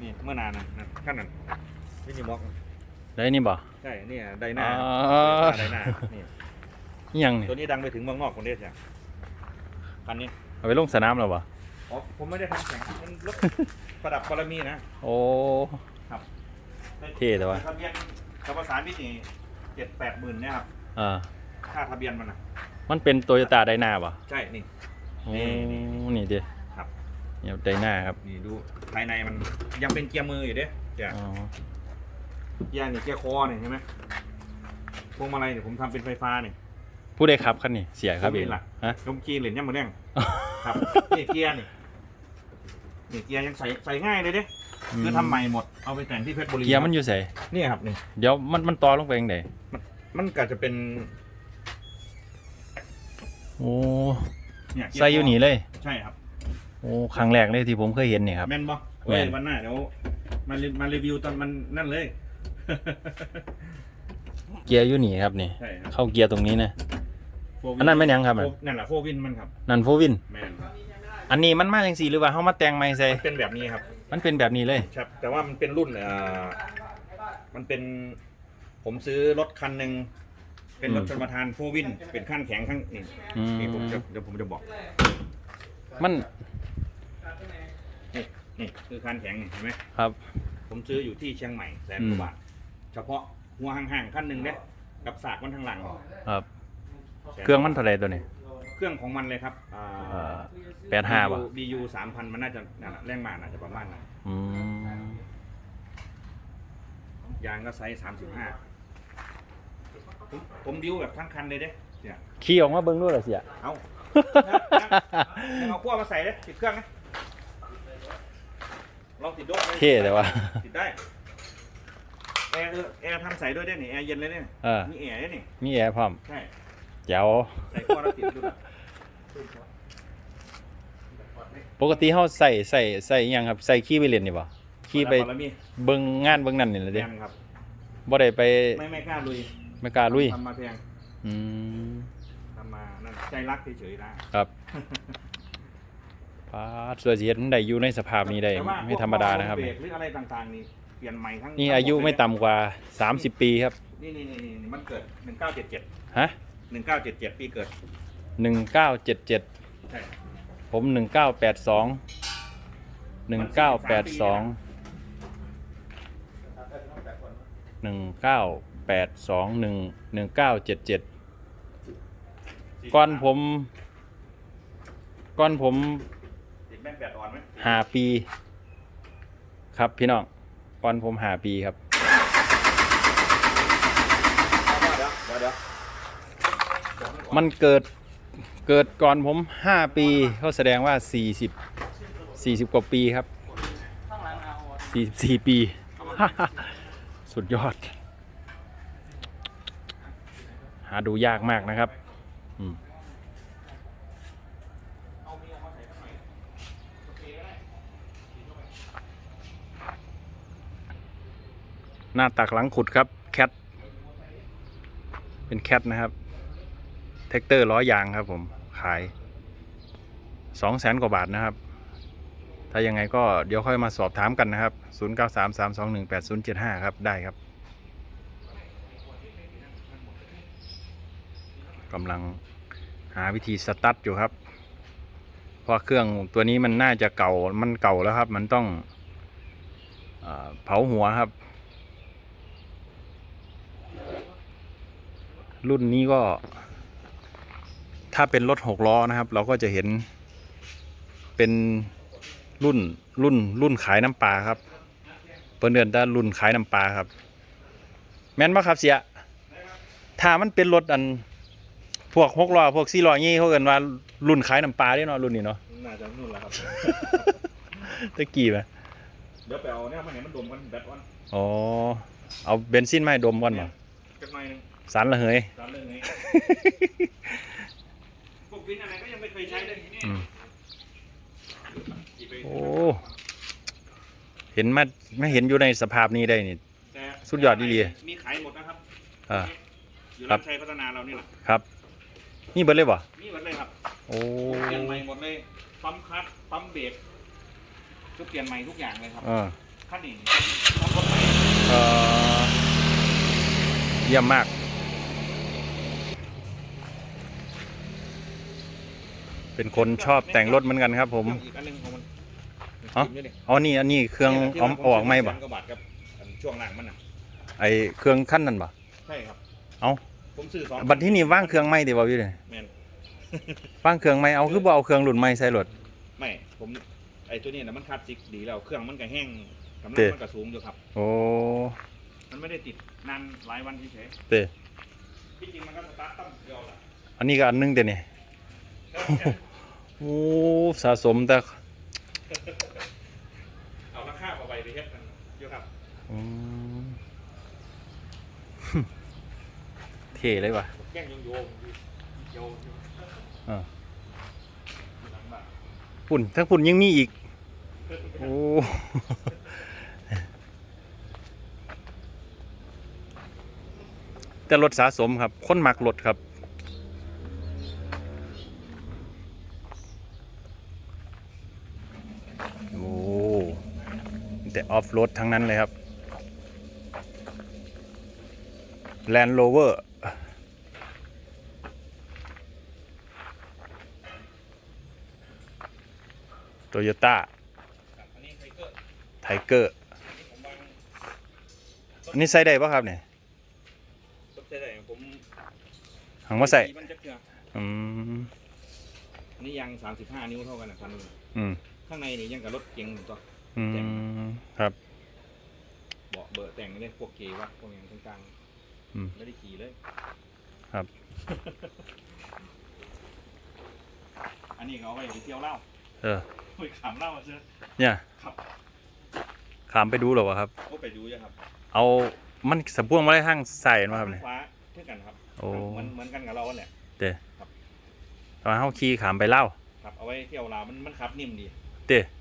นี่เมื่อนานนะนะขั้นนั้นวินิม็อกได้นี่บ่ ใช่เนี่ยไดนาอ๋อ ไดนานี่นี่ยังนี่ตัวนี้ดังไปถึงเมืองนอกคนเดียวจ้ะคันนี้เอาไปลงสนามแล้วบ่อ๋อผมไม่ได้ทำแข่งมันรถ ประดับบารมีนะโอ้ครับเท่แต่ว่า ทะเบียนกับภาษานพิธีเจ็ดแปดหมื่นเนี่ยครับอ่าค่าทะเบียนมันนะมันเป็นโตโยต้าไดนาบ่ใช่นี่ โอ้นี่นี่ดิครับ เนี่ยไดนาครับนี่ดูภายในมันยังเป็นเกียร์มืออยู่เด้เกียร์อ๋อเกียร์นี่เกียร์คอเนี่ยใช่ไหมพวงมาลัยเนี่ยผมทำเป็นไฟฟ้าเนี่ยผู้ใดขับคันนี้เสียครับผมเอเห็งนล่ะฮะลมกีเหรียญย่ำมือแดงครับนี่เกียร์นี่นี่เกียร์ยังใส่ใส่ง่ายเลยเด้คือทำใหม่หมดเอาไปแต่งที่เพชรบุรีเกียร์มันอยู่ไสนี่ครับนี่เดี๋ยวมันมันต่อลงไปยังไงมันก็จะเป็นโอ้เนี่ยเกีร์ใส่อยู่นี่เลย ใช่ครับโอ้ครั้งแรกเลยที่ผมเคยเห็นนี่ครับ แม่นบ่แม่นเว้ยวันหน้าเดี๋ยวมารีมารีวิวตอนมันนั่นเลย เกียร์อยู่นี่ครับนี่ ใช่ครับเข้าเกียร์ตรงนี้นะโฟวิอันนั้นไม่นยังครับ โฟนั่นแหละโฟวินมันครับ นั่นโฟวิน แม่นครับอันนี้มันมาจังซี่หรือว่าเฮามาแต่งใหม่ใส่เป็นแบบนี้ครับ มันเป็นแบบนี้เลย ครับ แต่ว่ามันเป็นรุ่นเอ่อมันเป็น ผมซื้อรถคันหนึ่ง เป็นรถอืม ชนประทานโฟวิน เป็นขั้นแข็งขั้นนี่อืมนี่ผมจะเดี๋ยวผมจะบอก มัน นี่นี่คือขั้นแข็งนี่เห็นไหมครับ ผมซื้ออยู่ที่เชียงใหม่แสนอืกมว่าบาทเฉพาะหัวห่างๆขั้นหนึ่งเด้กับสากมันทางหลังครับ เครื่องมันเท่าไหร่ตัวนี้ เครื่องของมันเลยครับอ่าเอ่อ85ป่ะ BU สามพันมันน่าจะนั่นแหละแรงม้าน่าจะประมาณนั้นอืมยางก็ไซส์สามสิบห้าผมผมดิวแบบทั้งคันเลยเด้เนี่ยขี่ออกมาเบิ่งด้วยเหรอเสียเอายังเอาขั้วมาใส่เลยติดเครื่องนะ ลองติดด้วยไหมเท่แต่ว่า ติดได้แอร์เออแอร์ทำใส่ด้วยได้นี่แอร์เย็นเลยเนี่ยเออ มีแอร์ด้วยนี่มีแอร์พร้อมใช่เดี๋ยว ใส่ขั้วแล้วติดดูแบบปกติเฮาใส่ใส่ใส่อิหยังครับใส่ขี้ไปเล่นนี่บ่ขี้ไปแล้วมีเบิ่งงานเบิ่งนั่นนี่แหละแพเด้งครับ บ่ได้ไปไม่ไม่กล้าลุยไม่กล้าลุยทำมาแพงอืมทำมานั่นใจรักเฉยๆนะครับ พาดสวยสิเฮ็ดมันได้อยู่ในสภาพนี้ได้แต่ว่าไม่ธรรมดานะครับ พวกเบรกหรืออะไรต่างๆนี่เปลี่ยนใหม่ทั้งนี่ทั้งอายุหดเลไม่ต่ำกว่า 30 ปีครับนี่นี่นี่นี่มันเกิดหนึ่งเก้าเจ็ดเจ็ดฮะหนึ่งเก้าเจ็ดเจ็ดปีเกิด1977 ใช่ผม 1982 1982 1982 1977 ก่อนผม ก่อนผมติดแม่งแปดออนไหมหาปี ครับพี่น้องก่อนผมหาปีครับเดี๋ยวเดี๋ยวเดี๋ยวมันเกิดเกิดก่อนผมห้าปีเขาแสดงว่าสี่สิบสี่สิบกว่าปีครับสี่สี่ปี สุดยอด หาดูยากมากนะครับ อืม หน้าตักหลังขุดครับแคทเป็นแคทนะครับแท็กเตอร์ล้อยางครับผมขายสองแสนกว่าบาทนะครับ ถ้ายังไงก็เดี๋ยวค่อยมาสอบถามกันนะครับ 0 9 3 3 2 1 8 0 7 5 ครับได้ครับกำลังหาวิธีสตาร์ทอยู่ครับ เพราะเครื่องตัวนี้มันน่าจะเก่ามันเก่าแล้วครับ มันต้องเออเผาหัวครับ รุ่นนี้ก็ ถ้าเป็นรถหกล้อนะครับ เราก็จะเห็นเป็นรุ่นรุ่นรุ่นขายน้ำปลาครับ เปิ้นเดินแต่รุ่นขายน้ำปลาครับ แม่นปะครับเสียถ้ามันเป็นรถอันพวกหกล้อพวกสี่ล้อยี่เขาเกินว่ารุ่นขายน้ำปลาได้เนาะรุ่นนี้เนาะน่าจะนู่นแล้วครับ ตะกี้ไหมเดี๋ยวไปเอาเนี่ยมาเห็นมันดมกันแบตวันอ๋อ เอาเบนซินมาให้ดมก่อนบ่จักหน่อยหนึง สันละเหยตามเรื่องนี้พวกวินอะไรก็ยังไม่เคยใช้เลยอืมขี่ไปโอ้เห็นมาไม่เห็นอยู่ในสภาพนี้ได้นี่แต่สุดยอดดีมีขายหมดนะครับอ่าอยู่ครัร้าบนชัยพัฒนาเรานี่แหละครับ นี่เบิดเลยบ่มีหมดเลยครับ โอ้เปลี่ยนใหม่หมดเลยปั๊มคลัตช์ปั๊มเบรกก็เปลี่ยนใหม่ทุกอย่างเลยครับเออขั้นนี้ต้องรถใหม่เอ่อเยี่ยมมาก เป็นคนชอบแต่งรถเหมือนกันครับ ผมอีกอันหนึงของมันอ๋อจิ้มด้วยนี่อ๋อนี่อันนี้เครื่องนี่แหละที่เอาว่าเอาออกไหมบ่แสนกว่าบาทครับอันช่วงหลังมันน่ะไอเครื่องขั้นนั่นบ่ใช่ครับเอาผมซื้อสองบัดที่นี่ว่างเครื่องไม่ดีบ่พี่เลยแมน ว่างเครื่องไม่เอาคือบ่เอาเครื่องรุ่นไม่ใส่รถ ไม่ผมไอ้ตัวนี้นะมันคลาสสิกดีแล้วเครื่องมันก็แห้งกำลัเตะงมันก็สูงอยู่ครับ โอ้มันไม่ได้ติดนานหลายวันเฉยเตะๆที่จริงมันก็สตาร์ทตั้มเดียวแหละอันนี้ก็อันหนึงเด้นี่ โอ้สะสมแต่เอาราคาเอาไปไปเฮ็ดกันอยู่ครับอืมเท่เลยว่ะแกล้งโยงโยงโยงอ่าหลังบ้านปุ่นทั้งปุ่นยังมีอีก โอ้แต่รถสะสมครับ คนมักรถครับ โอ้ แต่ออฟโรดทั้งนั้นเลยครับ Land Rover โตโยต้าครับอันนี้ไทเกอร์ไทเกอร์อันนี้ผมวางอันนี้ใส่ได้ปะครับเนี่ยรถใส่ได้ผมหังว่าใส่มันจะเกลืออืมอันนี้ยัง35นิ้วเท่ากันนะคันนี้อืมข้างในนี่ยังกับรถเก๋งตัว อืมครับ เบาะเบอร์แต่งนี่เลยพวกเกวัดพวกอย่างกลางอืม ๆไม่ได้ขี่เลยครับ อันนี้เขาเอาไว้ไปเที่ยวเหล้าเออ ไปขำเหล้าเชื่อเนี่ยครับขามไปดูเหรอวะครับโอ้ไปดูจ้ะครับเอามันสะพ่วงมาได้ทางใส่มาครับเนี่ย ฟ้าเท่ากันครับโอ้ เหมือนเหมือนกันกับเราแหละ เต้ครับ ตอนเฮาขี่ขามไปเล่าวครับเอาไว้เที่ยวลาวมันมันขับนิ่มดีเต้ครับ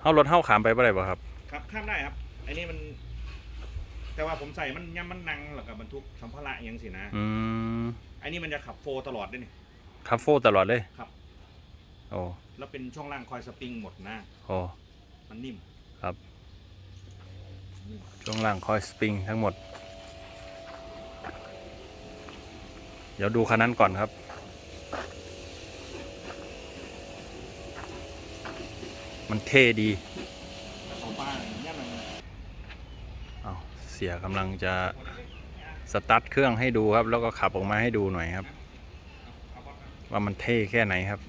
เฮารถเฮาขามไปบ่ได้บ่ครับ ครับข้ามได้ครับไอ้นี่มัน แต่ว่าผมใส่มันย่ำมันนังหรอกกับบรรทุกสัมภาระอยังสินะอืมไอ้นี่มันจะขับโฟตลอดด้วยนี่คาโฟตลอดเลยครับ โอ้แล้วเป็นช่วงล่างคอยสปริงหมดนะโอ้มันนิ่มครับนิ่มช่วงล่างคอยสปริงทั้งหมด เดี๋ยวดูคันนั้นก่อนครับ มันเท่ดีเอาเสียกำลังจะสตาร์ทเครื่องให้ดูครับ แล้วก็ขับออกมาให้ดูหน่อยครับ ว่ามันเท่แค่ไหนครับ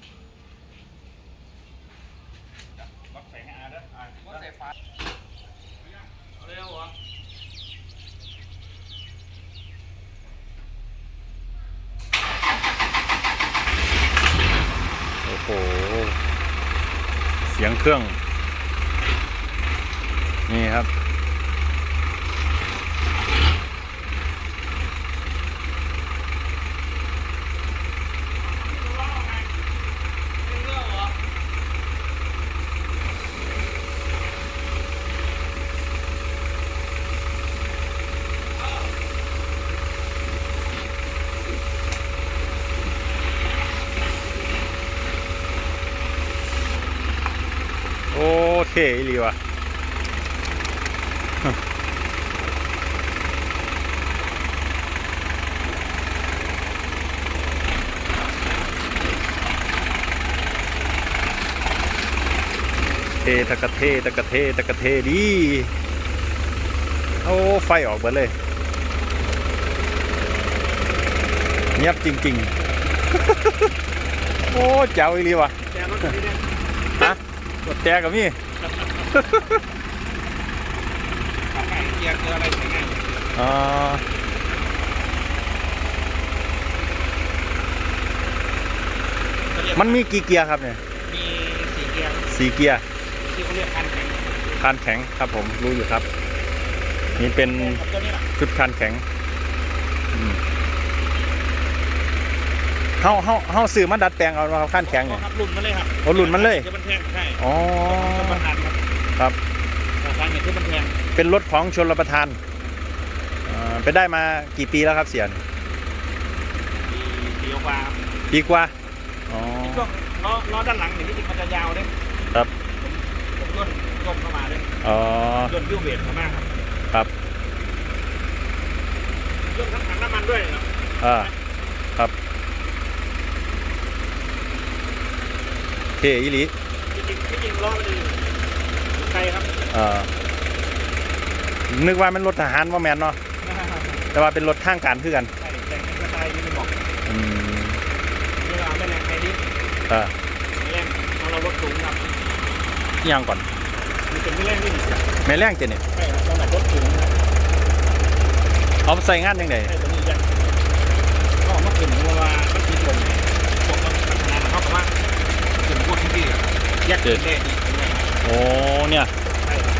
โอ้โห สียงเครื่อง นี่ครับ โอ้เท่อีหลีว่ะเทตะกะเทตะกะเทตะกะเทดีโอ้ไฟออกหมดเลยเงียบจริง ๆ โอ้เจ้าอีหลีว่ะ รถแจกับมี่ขับง่ายเกียร์เกียร์อะไรใส่ง่ายอ่าก็เรียกมันมีกี่เกียร์ครับเนี่ย มีสี่เกียร์สี่เกียร์ที่เขาเรียกคันแข็งคันแข็งครับผมรู้อยู่ครับ นี่เป็นครับตัวนี้แหละชุดคันแข็งอืม เฮาเฮาเฮาซื้อมาดัดแปลงเอามาครับคันแข็งเนี่ย ครับรุ่นมันเลยครับโอ้รุ่นมันเลยคือมันแพงใช่อ๋อคือมันทันครับครับราคาเนี่ยคือมันแพงเป็นรถของชนรประทานอ่าไปได้มากี่ปีแล้วครับเสียนปีเดียวกว่าครับปีกว่า อ๋อช่วงล้อล้อด้านหลังเนี่ยที่จริงมันจะยาวเลยครับ ผมผมย่นย่นเข้ามาเลยออ๋อ ย่นยูเบรเข้ามาครับครับ ย่นทั้งถังน้ำมันด้วยครับอ่าครับ เท่อีหลีที่จริงที่จริงล้อมันดีไกลครับเอ่อนึกว่ามันรถทหารว่าแมนเนาะแต่ว่าเป็นรถทางการคือกันใช่แต่งเป็นสไตล์ที่ไม่บอกอืมเวลาไม่แรงไอ้ดิอ่าไม่แรงเอาเรารถสูงครับอิหยังก่อนมันเป็นไม่แรงที่ดีครับแม่แรงเจเนี่ยใช่ครับสำหรับรถสูงนะครับเอาไปใส่งานยังไงใช่ตัวนี้ยังก็เอามาขึ้นเพราะว่ามันคิดลงพวกมันพัฒนาเขากับว่าขึ้นพวก ที่ครับแยกเกิดได้ดีเป็นไงโอ้เนี่ย ใช่ครับ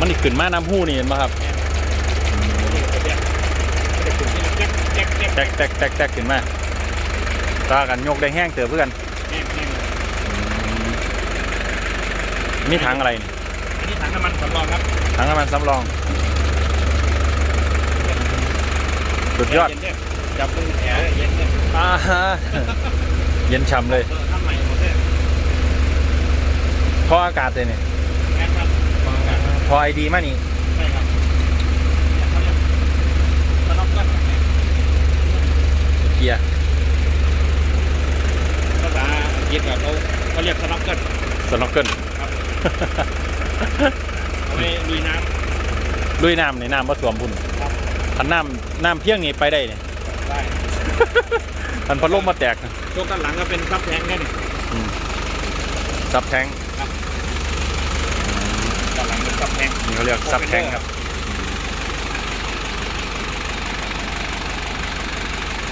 มันอีกขึ้นมาน้ำหู้นี่เห็นปะครับนี่ก็แยกไม่ได้ขึ้นที่แยกแยกแยกแตกแตกแตกแตกขึ้นมาตากันยกได้แห้งเตือเพื่อนแยกแยกนี่ถังอะไรนี่อันนี้ถังน้ำมันสำรองครับถังน้ำมันสำรองสุดยอดเนเนี่ยจับมือแอร์เย็นเนี่ยอ่าฮะเย็นช่ำเลย เออทำใหม่หมดเลย พออากาศเลยนี่แม่นครับฟังกันพอไอดีมากนี่ใช่ครับเนี่ยเขาเรียกสน็อกเกิลเกียร์ภาษาอังกฤษอะเขาเขาเรียกสน็อกเกิลสโนว์เกิล ครับเอาไว้ลุยน้ลุยน้ำในน้ำผสวมพุ่นำครับพันน้ำน้ำเพียงนี่ไปได้เนี่ยได้พันพัดลมมาแตกช่วงด้านหลังก็เป็นซับแทงแค่นี้ ซับแทงด้านหลังเป็นซับแทงนี่เขาเรียกซับแทงครับ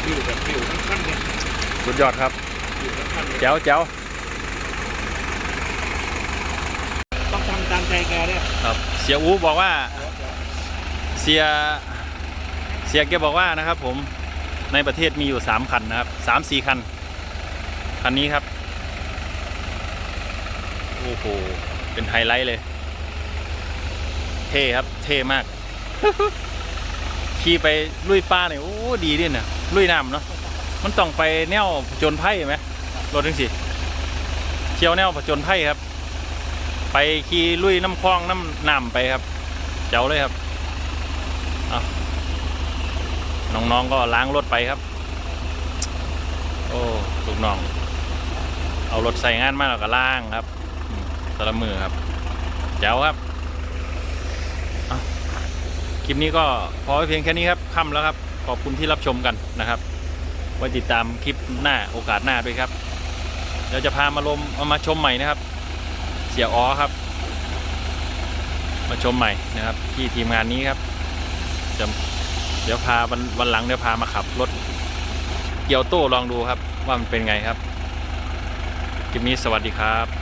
ฟิวแบบฟิวขั้นๆเนี่ยสุดยอดครับฟิวขั้นๆเนี่ยแจ๋วแจ๋วต้องทำตามใจแกด้วยครับเสียอูบอกว่าเสียเสียแกบอกว่านะครับ ผมในประเทศมีอยู่สามคันนะครับสามสี่คันคันนี้ครับโอ้โหเป็นไฮไลท์เลย เท่ครับ เท่มาก ขี่ไปลุยป่าเนี่ยโอ้ดีดิเนี่ยลุยน้ำเนาะมันต้องไปแนวผจญภัยไหมรถทั้งสิเที่ยวแนวผจญภัยครับ ไปขี่ลุยน้ำคลองน้ำน้ำไปครับ เจ๋วเลยครับเอาน้องๆก็ล้างรถไปครับ โอ้ลูกน้อง เอารถใส่งานมาแล้วก็ล้างครับอืมแต่ละมือครับแจ๋วครับเอาค ลิปนี้ก็พอเพียงแค่นี้ครับค่ำแล้วครับ ขอบคุณที่รับชมกันนะครับ ไว้ติดตามคลิปหน้าโอกาสหน้าด้วยครับเดี๋ยวจะพามาลมเอามาชมใหม่นะครับ เสียอ๋อครับ มาชมใหม่นะครับ ที่ทีมงานนี้ครับจะเดี๋ยวพาวันวันหลังเดี๋ยวพามาขับรถเกียวโต้ลองดูครับ ว่ามันเป็นไงครับคลิปนี้สวัสดีครับ